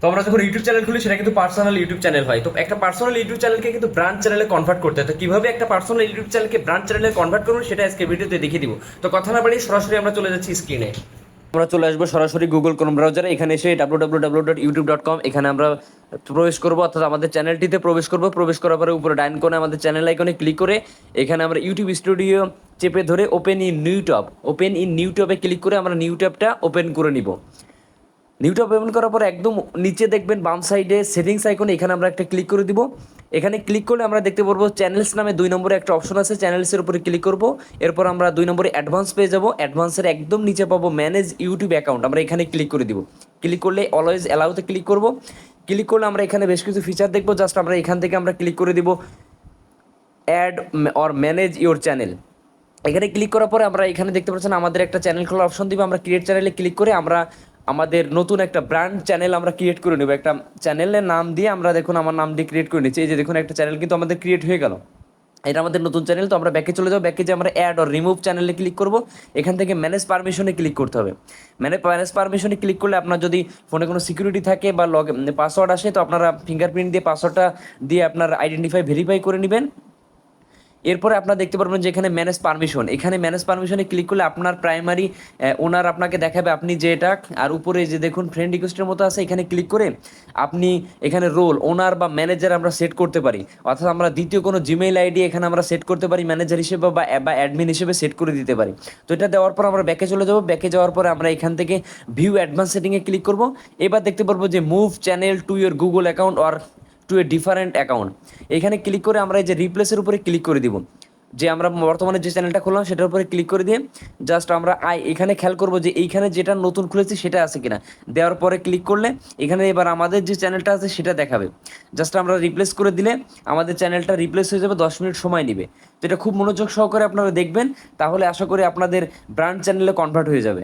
তো আমরা যখন ইউটিউব চ্যানেল খুলি, সেটা কিন্তু পার্সোনাল ইউটিউব চ্যানেল হয়। তো একটা পার্সোনাল ইউটিউব চ্যানেলকে কিন্তু ব্রান্ড চ্যানেলে কনভার্ট করতে হয়। তো কীভাবে একটা পার্সোনাল ইউটিউব চ্যানেলকে ব্রান্ড চ্যানেলে কনভার্ট করব, সেটা আজকে ভিডিওতে দেখিয়ে দিব। তো কথা না বাড়িয়ে সরাসরি আমরা চলে যাচ্ছি স্ক্রিনে আমরা চলে আসব সরাসরি গুগল ক্রোম ব্রাউজারে এখানে এসে W W W dot YouTube dot com এখানে আমরা প্রবেশ করব। অর্থাৎ আমাদের চ্যানেলটিতে প্রবেশ করব। প্রবেশ করার পরে উপরে ডাইন কোণে আমাদের চ্যানেল আইকনে ক্লিক করে, এখানে আমরা ইউটিউব স্টুডিও চেপে ধরে open in new tab open in new টপে ক্লিক করে আমরা নিউ ট্যাবটা ওপেন করে নিব। নিউটা পেমেন্ট করার পর একদম নিচে দেখবেন বাম সাইডে সেটিংস আইকনে এখানে আমরা একটা ক্লিক করে দিব। এখানে ক্লিক করলে আমরা দেখতে পারব চ্যানেলস নামে দুই নম্বরে একটা অপশন আছে চ্যানেলসের উপরে ক্লিক করব। এরপর আমরা দুই নম্বরে অ্যাডভান্স পেয়ে যাব। অ্যাডভান্সের একদম নিচে পাবো ম্যানেজ ইউটিউব অ্যাকাউন্ট আমরা এখানে ক্লিক করে দিব। ক্লিক করলে অলওয়েজ অ্যালাউতে ক্লিক করব। ক্লিক করলে আমরা এখানে বেশ কিছু ফিচার দেখব। জাস্ট আমরা এখান থেকে আমরা ক্লিক করে দিব add or manage your channel এখানে ক্লিক করার পরে আমরা এখানে দেখতে পাচ্ছেন আমাদের একটা চ্যানেল খোলার অপশন দিব। আমরা ক্রিয়েট চ্যানেলে ক্লিক করে আমরা আমাদের নতুন একটা ব্র্যান্ড চ্যানেল আমরা ক্রিয়েট করে নেব। একটা চ্যানেলের নাম দিয়ে আমরা দেখুন আমার নাম দিয়ে ক্রিয়েট করে নিচ্ছি। এই যে দেখুন একটা চ্যানেল কিন্তু আমাদের ক্রিয়েট হয়ে গেল। এটা আমাদের নতুন চ্যানেল তো আমরা ব্যাকে চলে যাব। ব্যাকে যে আমরা অ্যাড অর রিমুভ চ্যানেলে ক্লিক করব, এখান থেকে ম্যানেজ পারমিশনে ক্লিক করতে হবে। ম্যানে ম্যানেজ পারমিশনে ক্লিক করলে আপনার যদি ফোনে কোনো সিকিউরিটি থাকে বা লগ পাসওয়ার্ড আসে, তো আপনারা ফিঙ্গারপ্রিন্ট দিয়ে পাসওয়ার্ডটা দিয়ে আপনার আইডেন্টিফাই ভেরিফাই করে নেবেন। এরপরে আপনারা দেখতে পারবেন যে এখানে ম্যানেজ পারমিশন এখানে ম্যানেজ পারমিশনে ক্লিক করলে আপনার প্রাইমারি ওনার আপনাকে দেখাবে আপনি যে এটা, আর উপরে যে দেখুন ফ্রেন্ড রিকোয়েস্টের মতো আছে, এখানে ক্লিক করে আপনি এখানে রোল ওনার বা ম্যানেজার আমরা সেট করতে পারি। অর্থাৎ আমরা দ্বিতীয় কোনো জিমেইল আইডি এখানে আমরা সেট করতে পারি ম্যানেজার হিসেবে বা বা অ্যাডমিন হিসেবে সেট করে দিতে পারি। তো এটা দেওয়ার পর আমরা ব্যাকে চলে যাব। ব্যাকে যাওয়ার পরে আমরা এখান থেকে ভিউ অ্যাডভান্স সেটিংয়ে ক্লিক করব। এবার দেখতে পারব যে move channel to your Google account or to a different account এখানে ক্লিক করে আমরা এই যে রিপ্লেসের উপরে ক্লিক করে দিব। যে আমরা বর্তমানে যে চ্যানেলটা খুললাম, সেটার উপরে ক্লিক করে দিয়ে জাস্ট আমরা আই এখানে খেয়াল করব যে এইখানে যেটা নতুন খুলেছি, সেটা আছে কিনা। দেওয়ার পরে ক্লিক করলে এখানে এবার আমাদের যে চ্যানেলটা আছে, সেটা দেখাবে। জাস্ট আমরা রিপ্লেস করে দিলে আমাদের চ্যানেলটা রিপ্লেস হয়ে যাবে, দশ মিনিট সময় নেবে। তো এটা খুব মনোযোগ সহকারে আপনারা দেখবেন, তাহলে আশা করি আপনাদের ব্র্যান্ড চ্যানেলে কনভার্ট হয়ে যাবে।